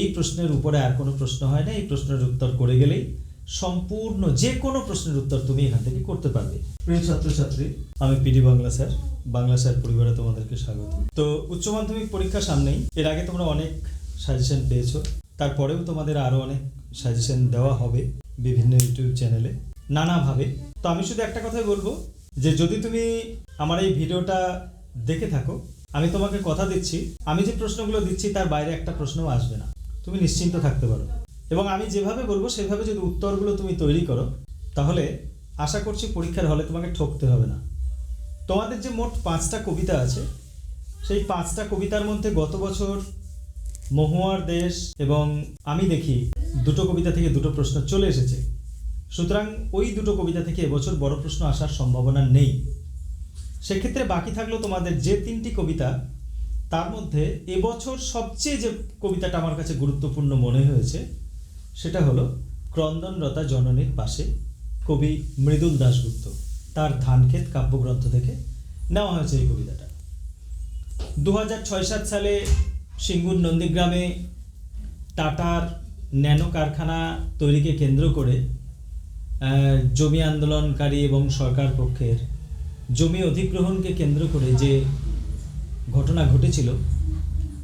এই প্রশ্নের উপরে আর কোনো প্রশ্ন হয় না, এই প্রশ্নের উত্তর করে গেলেই সম্পূর্ণ যে কোনো প্রশ্নের উত্তর তুমি এখান থেকে করতে পারবে। প্রিয় ছাত্রছাত্রী, আমি PD Bangla sir Bangla sir পরিবারে তোমাদেরকে স্বাগত। তো উচ্চ মাধ্যমিক পরীক্ষা সামনেই, এর আগে তোমরা অনেক সাজেশন পেয়েছ, তারপরেও তোমাদের আরও অনেক সাজেশন দেওয়া হবে বিভিন্ন ইউটিউব চ্যানেলে, নানাভাবে। তো আমি শুধু একটা কথাই বলব, যে যদি তুমি আমার এই ভিডিওটা দেখে থাকো, আমি তোমাকে কথা দিচ্ছি, আমি যে প্রশ্নগুলো দিচ্ছি তার বাইরে একটা প্রশ্নও আসবে না। তুমি নিশ্চিন্ত থাকতে পারো। এবং আমি যেভাবে বলব সেভাবে যদি উত্তরগুলো তুমি তৈরি করো, তাহলে আশা করছি পরীক্ষার হলে তোমাকে ঠকতে হবে না। তোমাদের যে মোট পাঁচটা কবিতা আছে, সেই পাঁচটা কবিতার মধ্যে গত বছর মহুয়ার দেশ এবং আমি দেখি দুটো কবিতা থেকে দুটো প্রশ্ন চলে এসেছে। সুতরাং ওই দুটো কবিতা থেকে এবছর বড় প্রশ্ন আসার সম্ভাবনা নেই। সেক্ষেত্রে বাকি থাকল তোমাদের যে তিনটি কবিতা তার মধ্যে এবছর সবচেয়ে যে কবিতাটা আমার কাছে গুরুত্বপূর্ণ মনে হয়েছে, সেটা হলো, ক্রন্দনরতা জননীর পাশে কবি মৃদুল দাশগুপ্ত। তার ধানক্ষেত কাব্যগ্রন্থ থেকে নেওয়া হয়েছে এই কবিতাটা। দু ছয় সাত সালে সিঙ্গুর নন্দীগ্রামে টাটার ন্যানো কারখানা তৈরিকে কেন্দ্র করে জমি আন্দোলনকারী এবং সরকার পক্ষের জমি অধিগ্রহণকে কেন্দ্র করে যে ঘটনা ঘটেছিল।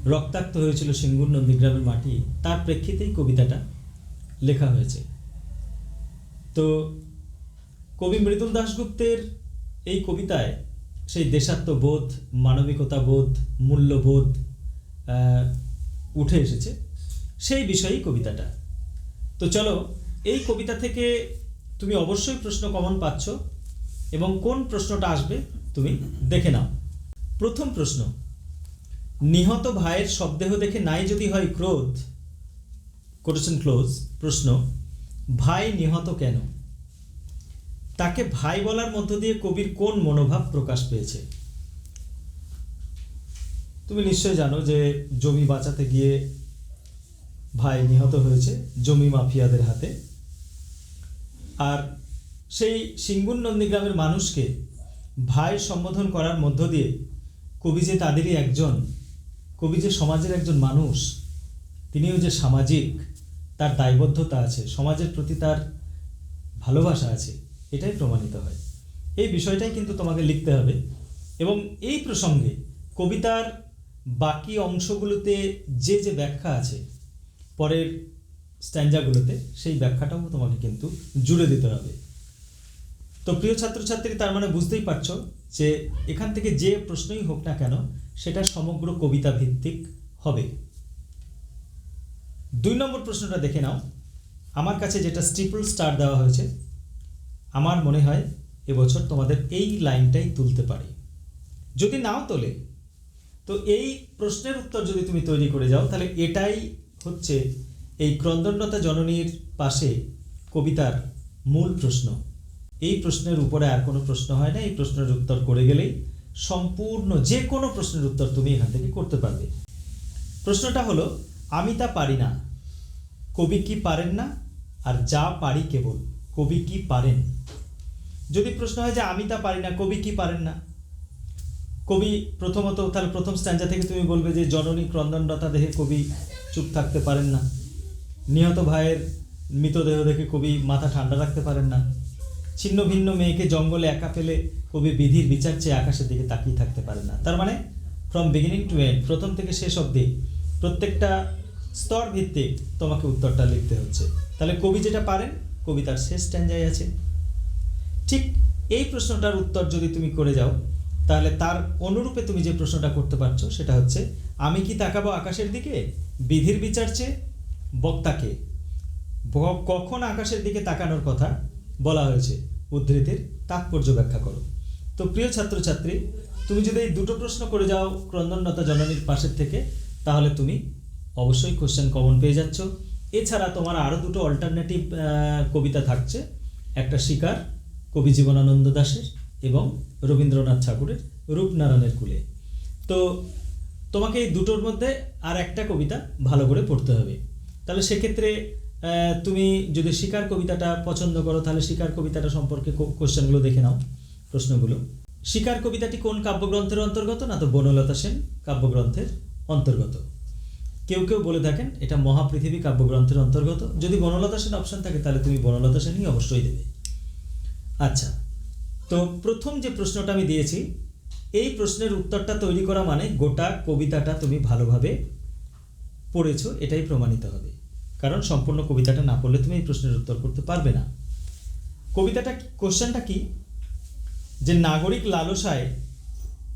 রক্তাক্ত হয়েছিল সিঙ্গুর নন্দীগ্রামের মাটি। তার প্রেক্ষিতেই কবিতাটা লেখা হয়েছে। তো কবি মৃদুল দাশগুপ্তের এই কবিতায় সেই দেশাত্মবোধ মানবিকতা বোধ মূল্যবোধ উঠে এসেছে। সেই বিষয়েই কবিতাটা। তো চলো, এই কবিতা থেকে তুমি অবশ্যই প্রশ্ন কমন পাচ্ছ এবং কোন প্রশ্নটা আসবে তুমি দেখে নাও। প্রথম প্রশ্ন, নিহত ভাইয়ের শবদেহ দেখে নাই যদি হয় ক্রোধ? কোটেশন ক্লোজ প্রশ্ন, ভাই নিহত কেন? তাকে ভাই বলার মধ্য দিয়ে কবির কোন মনোভাব প্রকাশ পেয়েছে? তুমি নিশ্চয় জানো যে জমি বাঁচাতে গিয়ে ভাই নিহত হয়েছে জমি মাফিয়াদের হাতে। আর সেই সিঙ্গুর নন্দীগ্রামের মানুষকে ভাই সম্বোধন করার মধ্য দিয়ে কবি যে তাদেরই একজন, কবি যে সমাজের একজন মানুষ, তিনিও যে সামাজিক, তার দায়বদ্ধতা আছে, সমাজের প্রতি তার ভালোবাসা আছে, এটাই প্রমাণিত হয়। এই বিষয়টাই কিন্তু তোমাকে লিখতে হবে এবং এই প্রসঙ্গে কবিতার বাকি অংশগুলোতে যে যে ব্যাখ্যা আছে, পরের স্ট্যান্ডাগুলোতে সেই ব্যাখ্যাটাও তোমাকে কিন্তু জুড়ে দিতে হবে। তো প্রিয় ছাত্রছাত্রী, তার মানে বুঝতেই পারছ যে এখান থেকে যে প্রশ্নই হোক না কেন, সেটা সমগ্র কবিতা ভিত্তিক হবে। দুই নম্বর প্রশ্নটা দেখে নাও। আমার কাছে যেটা স্টিপল স্টার দেওয়া হয়েছে, আমার মনে হয় এবছর তোমাদের এই লাইনটাই তুলতে পারি। যদি নাও তোলে, তো এই প্রশ্নের উত্তর যদি তুমি তৈরি করে যাও, তাহলে এটাই হচ্ছে এই ক্রন্দনরতা জননীর পাশে কবিতার মূল প্রশ্ন। এই প্রশ্নের উপরে আর কোনো প্রশ্ন হয় না, এই প্রশ্নের উত্তর করে গেলেই সম্পূর্ণ যে কোনো প্রশ্নের উত্তর তুমি এখান থেকে করতে পারবে। প্রশ্নটা হলো, আমি তা পারি না, কবি কি পারেন না, আর যা পারি কেবল, কবি কি পারেন? যদি প্রশ্ন হয় যে আমি তা পারি না, কবি কি পারেন না? কবি প্রথমত তাহলে প্রথম স্ট্যান্ডা থেকে তুমি বলবে যে জননী ক্রন্দনরতা দেখে কবি চুপ থাকতে পারেন না। নিহত ভাইয়ের মৃতদেহ দেখে কবি মাথা ঠান্ডা রাখতে পারেন না। ছিন্ন ভিন্ন মেয়েকে জঙ্গলে একা ফেলে কবি বিধির বিচার চেয়ে আকাশের দিকে তাকিয়ে থাকতে পারে না। তার মানে ফ্রম বিগিনিং টু এন্ড প্রথম থেকে শেষ অবধি প্রত্যেকটা স্তর ভিত্তিক তোমাকে উত্তরটা লিখতে হচ্ছে। তাহলে কবি যেটা পারেন, কবি তার শেষ স্ট্যান্ডায় আছে। ঠিক এই প্রশ্নটার উত্তর যদি তুমি করে যাও, তাহলে তার অনুরূপে তুমি যে প্রশ্নটা করতে পারছ, সেটা হচ্ছে, আমি কি তাকাবো আকাশের দিকে? বিধির বিচার চেয়ে বক্তাকে। কখন আকাশের দিকে তাকানোর কথা বলা হয়েছে? উদ্ধৃতির তাৎপর্য ব্যাখ্যা করো। তো প্রিয় ছাত্রছাত্রী, তুমি যদি এই দুটো প্রশ্ন করে যাও ক্রন্দনরতা জননীর পাশের থেকে, তাহলে তুমি অবশ্যই কোশ্চেন কমন পেয়ে যাচ্ছ। এছাড়া তোমার আরও দুটো অল্টারনেটিভ কবিতা থাকছে। একটা শিকার, কবি জীবনানন্দ দাশের এবং রবীন্দ্রনাথ ঠাকুরের রূপনারায়ণের কুলে। তো তোমাকে এই দুটোর মধ্যে আর একটা কবিতা ভালো করে পড়তে হবে। তাহলে সেক্ষেত্রে তুমি যদি শিকার কবিতাটা পছন্দ করো, তাহলে শিকার কবিতাটা সম্পর্কে কোশ্চেনগুলো দেখে নাও, প্রশ্নগুলো। শিকার কবিতাটি কোন কাব্যগ্রন্থের অন্তর্গত না তো বনলতা সেন কাব্যগ্রন্থের অন্তর্গত? কেউ কেউ বলে থাকেন, এটা মহাপৃথিবী কাব্যগ্রন্থের অন্তর্গত। যদি বনলতা সেন অপশন থাকে, তাহলে তুমি বনলতা সেনই অবশ্যই দেবে। আচ্ছা তো প্রথম যে প্রশ্নটা আমি দিয়েছি, এই প্রশ্নের উত্তরটা তৈরি করা মানে গোটা কবিতাটা তুমি ভালোভাবে পড়েছো, এটাই প্রমাণিত হবে। কারণ সম্পূর্ণ কবিতাটা না পড়লে তুমি এই প্রশ্নের উত্তর করতে পারবে না। কবিতাটা কোশ্চেনটা কি? যে নাগরিক লালসায়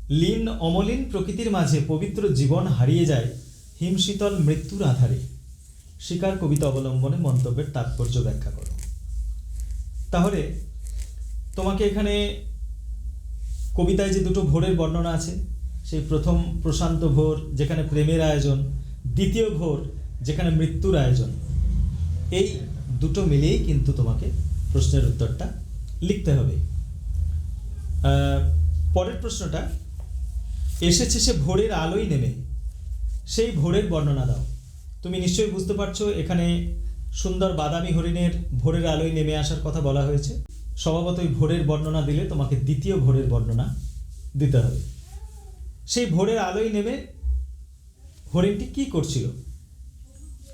লীন অমলিন প্রকৃতির মাঝে পবিত্র জীবন হারিয়ে যায় হিমশীতল মৃত্যুর আধারে। শিকার কবিতা অবলম্বনে মন্তব্যের তাৎপর্য ব্যাখ্যা করো। তাহলে তোমাকে এখানে কবিতায় যে দুটো ভোরের বর্ণনা আছে, সেই প্রথম প্রশান্ত ভোর, যেখানে প্রেমের আয়োজন, দ্বিতীয় ভোর যেখানে মৃত্যুর আয়োজন। এই দুটো মিলিয়েই কিন্তু তোমাকে প্রশ্নের উত্তরটা লিখতে হবে। পরের প্রশ্নটা, এসেছে সে ভোরের আলোই নেমে। সেই ভোরের বর্ণনা দাও। তুমি নিশ্চয়ই বুঝতে পারছ, এখানে সুন্দর বাদামি হরিণের ভোরের আলোয় নেমে আসার কথা বলা হয়েছে। স্বভাবতই ভোরের বর্ণনা দিলে তোমাকে দ্বিতীয় ভোরের বর্ণনা দিতে হবে। সেই ভোরের আলোয় নেমে হরিণটি কি করছিল?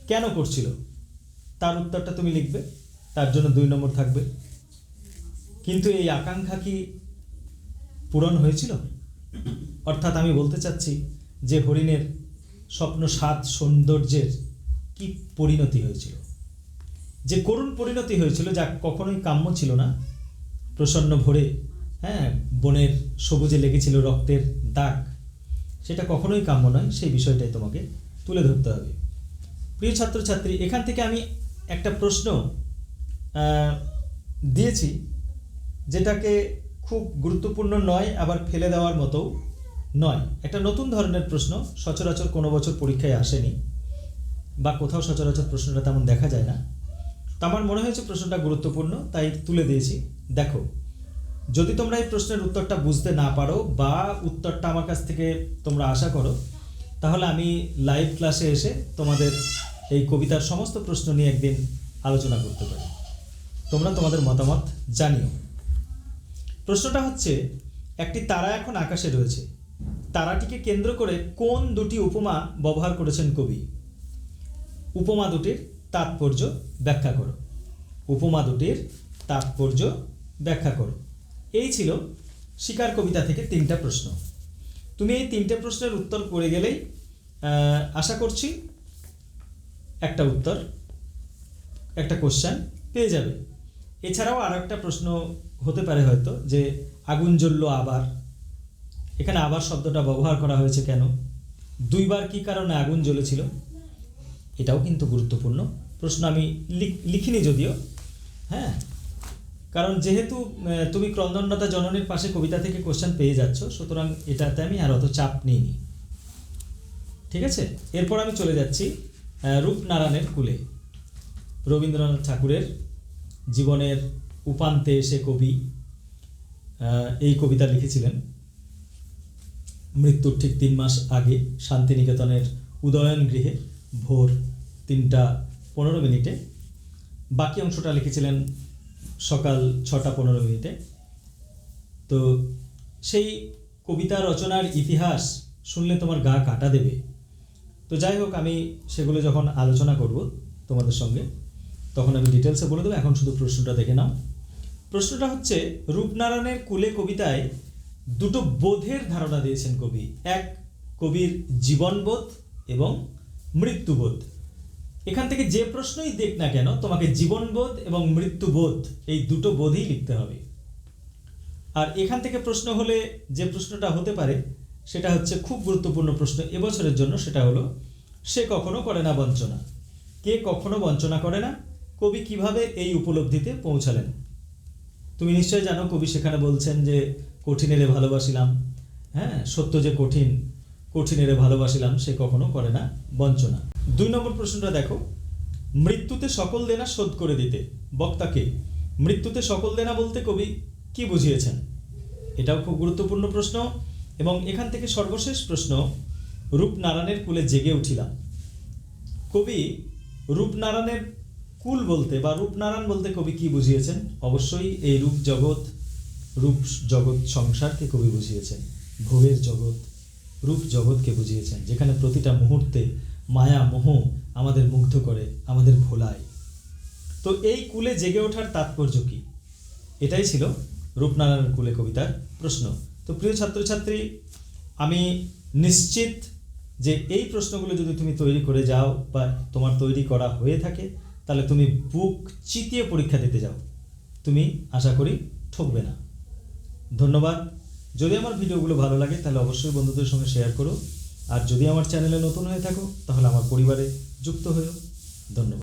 কেন করছিল? তার উত্তরটা তুমি লিখবে, তার জন্য দুই নম্বর থাকবে। কিন্তু এই আকাঙ্ক্ষা কি পূরণ হয়েছিল? অর্থাৎ আমি বলতে চাচ্ছি যে হরিণের স্বপ্ন সাত সৌন্দর্যের কি পরিণতি হয়েছিল? যে করুণ পরিণতি হয়েছিল যা কখনোই কাম্য ছিল না। প্রসন্ন ভরে হ্যাঁ বনের সবুজে লেগেছিল রক্তের দাগ। সেটা কখনোই কাম্য নয়, সেই বিষয়টাই তোমাকে তুলে ধরতে হবে। প্রিয় ছাত্রছাত্রী, এখান থেকে আমি একটা প্রশ্ন দিয়েছি, যেটাকে খুব গুরুত্বপূর্ণ নয়, আবার ফেলে দেওয়ার মতো নয়। একটা নতুন ধরনের প্রশ্ন, সচরাচর কোনো বছর পরীক্ষায় আসেনি, বা কোথাও সচরাচর প্রশ্নটা তেমন দেখা যায় না। তো আমার মনে হয়েছে প্রশ্নটা গুরুত্বপূর্ণ, তাই তুলে দিয়েছি। দেখো, যদি তোমরা এই প্রশ্নের উত্তরটা বুঝতে না পারো, বা উত্তরটা আমার কাছ থেকে তোমরা আশা করো তাহলে আমি লাইভ ক্লাসে এসে তোমাদের এই কবিতার সমস্ত প্রশ্ন নিয়ে একদিন আলোচনা করতে পারি। তোমরা তোমাদের মতামত জানিও। প্রশ্নটা হচ্ছে, একটি তারা এখন আকাশে রয়েছে। তারাটিকে কেন্দ্র করে কোন দুটি উপমা ব্যবহার করেছেন কবি? উপমা দুটির তাৎপর্য ব্যাখ্যা করো। উপমা দুটির তাৎপর্য ব্যাখ্যা করো। এই ছিল শিকার কবিতা থেকে তিনটা প্রশ্ন। তুমি এই তিনটে প্রশ্নের উত্তর করে গেলেই আশা করছি একটা উত্তর, একটা কোশ্চেন পেয়ে যাবে। এছাড়াও আর একটা প্রশ্ন হতে পারে হয়তো, যে আগুন জ্বললো আবার। এখানে আবার শব্দটা ব্যবহার করা হয়েছে কেন? দুইবার কি কারণে আগুন জ্বলেছিল? এটাও কিন্তু গুরুত্বপূর্ণ। প্রশ্ন আমি লিখ- লিখিনি যদিও। হ্যাঁ? কারণ যেহেতু তুমি ক্রন্দনলতা জননীর পাশে কবিতা থেকে কোশ্চেন পেয়ে যাচ্ছ, সুতরাং এটাতে আমি আর অত চাপ নিইনি ঠিক আছে? এরপর আমি চলে যাচ্ছি রূপনারায়ণের কুলে। রবীন্দ্রনাথ ঠাকুরের জীবনের উপান্তে এসে কবি এই কবিতা লিখেছিলেন। মৃত্যুর ঠিক তিন মাস আগে শান্তিনিকেতনের উদয়ন গৃহে ভোর তিনটা পনেরো মিনিটে। বাকি অংশটা লিখেছিলেন সকাল ছটা পনেরো মিনিটে। তো সেই কবিতা রচনার ইতিহাস শুনলে তোমার গা কাটা দেবে। তো যাই হোক, আমি সেগুলো যখন আলোচনা করব তোমাদের সঙ্গে, তখন আমি ডিটেলসে বলে দেবো। এখন শুধু প্রশ্নটা দেখে নাও। প্রশ্নটা হচ্ছে, রূপনারায়ণের কুলে কবিতায় দুটো বোধের ধারণা দিয়েছেন কবি। এক কবির জীবনবোধ এবং মৃত্যুবোধ। এখান থেকে যে প্রশ্নই দেখ না কেন, তোমাকে জীবনবোধ এবং মৃত্যুবোধ এই দুটো বোধই লিখতে হবে। আর এখান থেকে প্রশ্ন হলে যে প্রশ্নটা হতে পারে, সেটা হচ্ছে খুব গুরুত্বপূর্ণ প্রশ্ন। এবছরের জন্য সেটা হলো, সে কখনো করে না বঞ্চনা। কে কখনো বঞ্চনা করে না? কবি কীভাবে এই উপলব্ধিতে পৌঁছালেন? তুমি নিশ্চয় জানো, কবি সেখানে বলছেন যে, কঠিন কঠিনেরে ভালোবাসিলাম। হ্যাঁ সত্য যে কঠিন কঠিন কঠিনেরে ভালোবাসিলাম, সে কখনো করে না বঞ্চনা। দুই নম্বর প্রশ্নটা দেখো। মৃত্যুতে সকল দেনা শোধ করে দিতে। বক্তাকে মৃত্যুতে সকল দেনা বলতে কবি কি বুঝিয়েছেন? এটাও খুব গুরুত্বপূর্ণ প্রশ্ন এবং এখান থেকে সর্বশেষ প্রশ্ন, রূপনারায়ণের কুলে জেগে উঠিলাম। কবি, রূপনারায়ণের কুল বলতে বা রূপনারায়ণ বলতে কবি কি বুঝিয়েছেন? অবশ্যই এই রূপ জগৎ রূপ জগৎ সংসারকে কবি বুঝিয়েছেন। ভোগের জগৎ, রূপ জগৎকে বুঝিয়েছেন, যেখানে প্রতিটা মুহূর্তে মায়া মোহ আমাদের মুগ্ধ করে, আমাদের ভোলায়। তো এই কুলে জেগে ওঠার তাৎপর্য কী? এটাই ছিল রূপনারায়ণ কুলে কবিতার প্রশ্ন। তো প্রিয় ছাত্রছাত্রী, আমি নিশ্চিত যে এই প্রশ্নগুলো যদি তুমি তৈরি করে যাও বা তোমার তৈরি করা হয়ে থাকে, তাহলে তুমি বুক চিতিয়ে পরীক্ষা দিতে যাও। তুমি আশা করি ঠকবে না। ধন্যবাদ। যদি আমার ভিডিওগুলো ভালো লাগে, তাহলে অবশ্যই বন্ধুদের সঙ্গে শেয়ার করো। আর যদি আমার চ্যানেলে নতুন হয়ে থাকো তাহলে আমার পরিবারে যুক্ত হয়েও। ধন্যবাদ।